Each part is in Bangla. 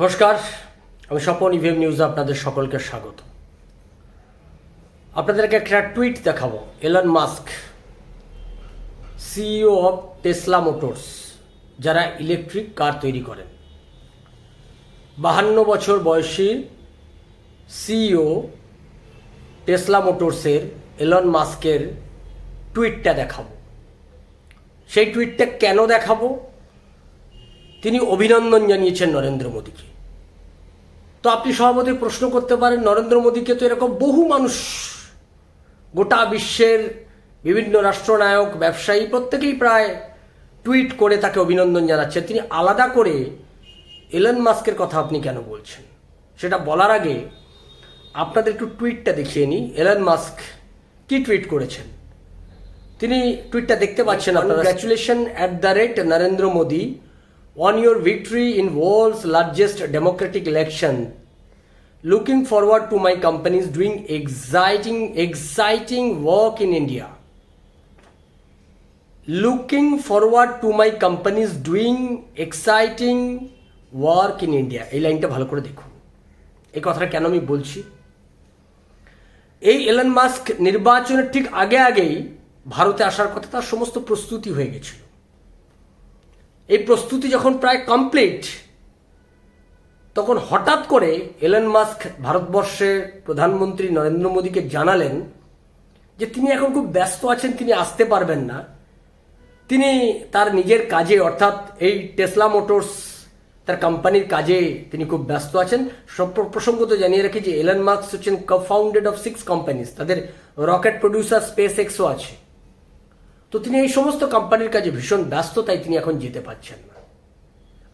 নমস্কার, আমি স্বপন ইভিএম নিউজে আপনাদের সকলকে স্বাগত। আপনাদেরকে একটা টুইট দেখাবো Elon Musk CEO of Tesla motors যারা ইলেকট্রিক কার তৈরি করেন। বাহান্ন বছর বয়সী সিইও টেসলা মোটরসের এলন মাস্কের টুইটটা দেখাবো। সেই টুইটটা কেন দেখাবো? তিনি অভিনন্দন জানিয়েছেন নরেন্দ্র মোদীকে। তো আপনি সভাপতি প্রশ্ন করতে পারেন নরেন্দ্র মোদীকে তো এরকম বহু মানুষ গোটা বিশ্বের বিভিন্ন রাষ্ট্রনায়ক ব্যবসায়ী প্রত্যেকেই প্রায় টুইট করে তাকে অভিনন্দন জানাচ্ছে তিনি আলাদা করে এলন মাস্কের কথা আপনি কেন বলছেন? সেটা বলার আগে আপনাদের একটু টুইটটা দেখিয়ে নিই। এলন মাস্ক কি টুইট করেছেন? তিনি টুইটটা দেখতে পাচ্ছেন আপনারা। Congratulation at the rate Narendra Modi on your victory in world's largest democratic election looking forward to my companies doing exciting exciting work in India looking forward to my companies doing exciting work in India এই লাইনটা ভালো করে দেখুন। এই কথাটা কেন আমি বলছি? এই এলন মাস্ক নির্বাচনের ঠিক আগে আগেই ভারতে আসার কথা তার সমস্ত প্রস্তুতি হয়ে গেছিল। এই প্রস্তুতি যখন প্রায় কমপ্লিট তখন হঠাৎ করে এলন মাস্ক ভারতবর্ষের প্রধানমন্ত্রী নরেন্দ্র মোদীকে জানালেন যে তিনি এখন খুব ব্যস্ত আছেন, তিনি আসতে পারবেন না। তিনি তার নিজের কাজে, অর্থাৎ এই টেসলা মোটরস তার কোম্পানির কাজে তিনি খুব ব্যস্ত আছেন। প্রসঙ্গত জানিয়ে রাখি যে এলন মার্কস হচ্ছেন ফাউন্ডেড অফ সিক্স কোম্পানিজ তাদের রকেট প্রডিউসার স্পেস এক্সও আছে। তো তিনি এই সমস্ত কোম্পানির কাজে ভীষণ ব্যস্ত, তাই তিনি এখন যেতে পারছেন না।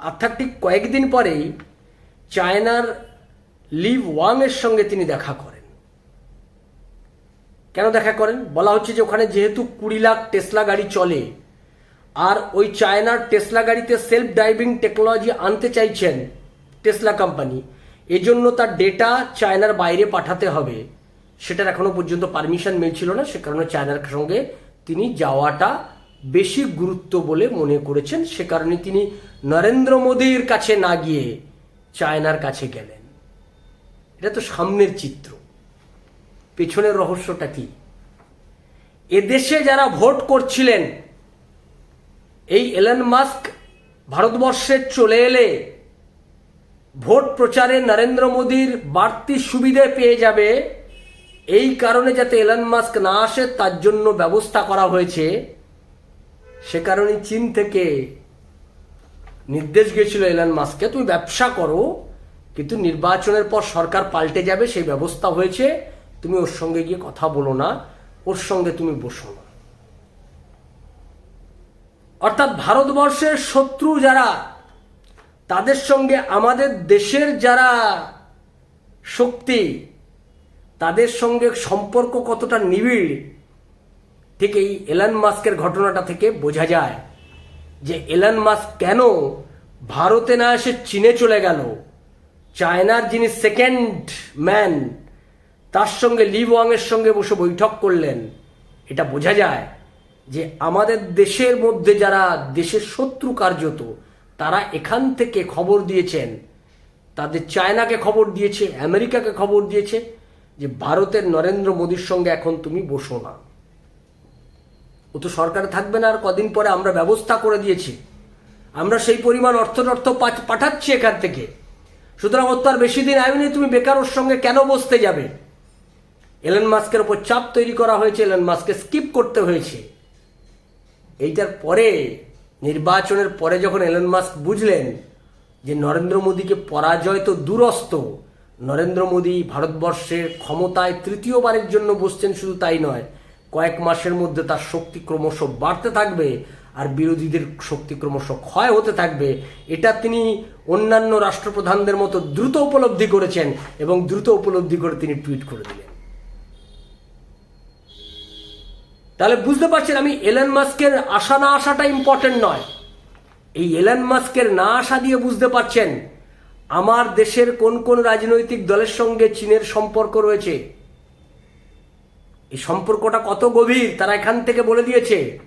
অর্থাৎ ঠিক কয়েকদিন পরেই চায়নার লিভ ওয়াং এর সঙ্গে তিনি দেখা করেন। কেন দেখা করেন? বলা হচ্ছে যে ওখানে যেহেতু কুড়ি লাখ টেসলা গাড়ি চলে, আর ওই চায়নার টেসলা গাড়িতে সেলফ ড্রাইভিং টেকনোলজি আনতে চাইছেন টেসলা কোম্পানি এজন্য তার ডেটা চায়নার বাইরে পাঠাতে হবে। সেটার এখনও পর্যন্ত পারমিশন মিলছিল না, সে কারণে চায়নার সঙ্গে তিনি যাওয়াটা বেশি গুরুত্ব বলে মনে করেছেন, সে কারণে তিনি নরেন্দ্র মোদীর কাছে না গিয়ে চায়নার কাছে গেলেন। এটা তো সামনের চিত্র। পেছনের রহস্যটা কি? এদেশে যারা ভোট করছিলেন, এই এলন মাস্ক ভারতবর্ষে চলে এলে ভোট প্রচারে নরেন্দ্র মোদীর বাড়তি সুবিধে পেয়ে যাবে এই কারণে যাতে এলন মাস্ক না আসে, তার জন্য ব্যবস্থা করা হয়েছে। সে কারণে চীন থেকে নির্দেশ গিয়েছিল এলন মাস্ককে তুমি ব্যবসা করো, কিন্তু নির্বাচনের পর সরকার পাল্টে যাবে, সেই ব্যবস্থা হয়েছে। তুমি ওর সঙ্গে গিয়ে কথা বলো না, ওর সঙ্গে তুমি বসো না। অর্থাৎ ভারতবর্ষের শত্রু যারা, তাদের সঙ্গে আমাদের দেশের যারা শক্তি তাদের সঙ্গে সম্পর্ক কতটা নিবিড়, ঠিক এই এলান মাস্কের ঘটনাটা থেকে বোঝা যায় যে এলান মাস্ক কেন ভারতে না এসে চীনে চলে গেল। চায়নার যিনি সেকেন্ড ম্যান তার সঙ্গে লি ওয়াংয়ের সঙ্গে বসে বৈঠক করলেন। এটা বোঝা যায় যে আমাদের দেশের মধ্যে যারা দেশের শত্রু কার্যত, তারা এখান থেকে খবর দিয়েছেন। তাদের চায়নাকে খবর দিয়েছে, আমেরিকাকে খবর দিয়েছে যে ভারতের নরেন্দ্র মোদীর সঙ্গে এখন তুমি বসো না। ও তো সরকারে থাকবে না আর কদিন পরে আমরা ব্যবস্থা করে দিয়েছি। আমরা সেই পরিমাণ অর্থ অর্থ পাঠাচ্ছি এখান থেকে। সুতরাং ওর তো আর বেশি দিন আয়নি তুমি বেকার ওর সঙ্গে কেন বসতে যাবে? এলেন মাস্কের ওপর চাপ তৈরি করা হয়েছে, এলন মাস্ককে স্কিপ করতে হয়েছে। এইটার পরে, নির্বাচনের পরে যখন এলন মাস্ক বুঝলেন যে নরেন্দ্র মোদীকে পরাজয় তো দূরস্থ নরেন্দ্র মোদী ভারতবর্ষের ক্ষমতায় তৃতীয়বারের জন্য বসছেন শুধু তাই নয়, কয়েক মাসের মধ্যে তার শক্তি ক্রমশ বাড়তে থাকবে আর বিরোধীদের শক্তি ক্রমশ ক্ষয় হতে থাকবে। এটা তিনি অন্যান্য রাষ্ট্রপ্রধানদের মতো দ্রুত উপলব্ধি করেছেন এবং দ্রুত উপলব্ধি করে তিনি টুইট করে দিলেন। তাহলে বুঝতে পারছেন আমি এলন মাস্কের আসা না আসাটা ইম্পর্টেন্ট নয়। এই এলন মাস্কের না আসা দিয়ে বুঝতে পারছেন আমার দেশের কোন কোন রাজনৈতিক দলের সঙ্গে চীনের সম্পর্ক রয়েছে? এই সম্পর্কটা কত গভীর? তারা এখান থেকে বলে দিয়েছে,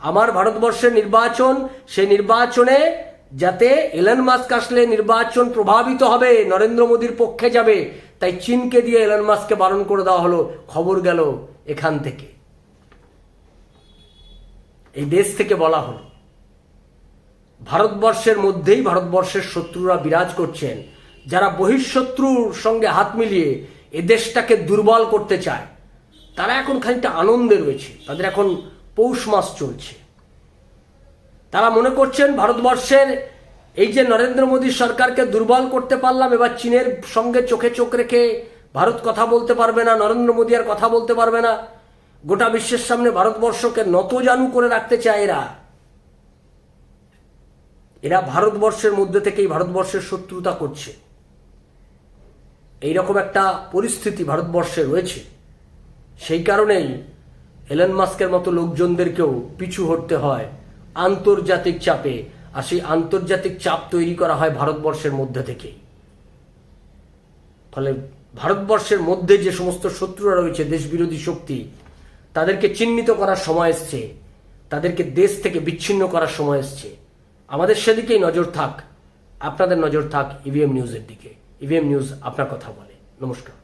আমার ভারতবর্ষের নির্বাচন, সে নির্বাচনে যাতে এলন মাস্ক আসলে নির্বাচন প্রভাবিত হবে, নরেন্দ্র মোদীর পক্ষে যাবে। তাই চীনকে দিয়ে এলন মাস্ককে বারণ করে দেওয়া হলো। খবর গেল এখান থেকে। এই দেশ থেকে বলা হলো। ভারতবর্ষের মধ্যেই ভারতবর্ষের শত্রুরা বিরাজ করছেন, যারা বহিঃশত্রুর সঙ্গে হাত মিলিয়ে এ দেশটাকে দুর্বল করতে চায়, তারা এখন খানিকটা আনন্দে রয়েছে, তাদের এখন পৌষ মাস চলছে। তারা মনে করছেন ভারতবর্ষের এই যে নরেন্দ্র মোদী সরকারকে দুর্বল করতে পারলাম, এবার চীনের সঙ্গে চোখে চোখ রেখে ভারত কথা বলতে পারবে না, নরেন্দ্র মোদী আর কথা বলতে পারবে না। গোটা বিশ্বের সামনে ভারতবর্ষকে নতজানু করে রাখতে চায় এরা। এরা ভারতবর্ষের মধ্যে থেকেই ভারতবর্ষের শত্রুতা করছে। এইরকম একটা পরিস্থিতি ভারতবর্ষে রয়েছে। সেই কারণেই এলন মাস্কের মতো লোকজনদেরকেও পিছু হটতে হয় আন্তর্জাতিক চাপে, আর সেই আন্তর্জাতিক চাপ তৈরি করা হয় ভারতবর্ষের মধ্যে থেকেই। ফলে ভারতবর্ষের মধ্যে যে সমস্ত শত্রুরা রয়েছে, দেশবিরোধী শক্তি, তাদেরকে চিহ্নিত করার সময় এসছে, তাদেরকে দেশ থেকে বিচ্ছিন্ন করার সময় এসছে। আমাদের সেদিকেই নজর থাক। আপনাদের নজর থাক ইভিএম নিউজের দিকে। ইভিএম নিউজ আপনার কথা বলে। নমস্কার।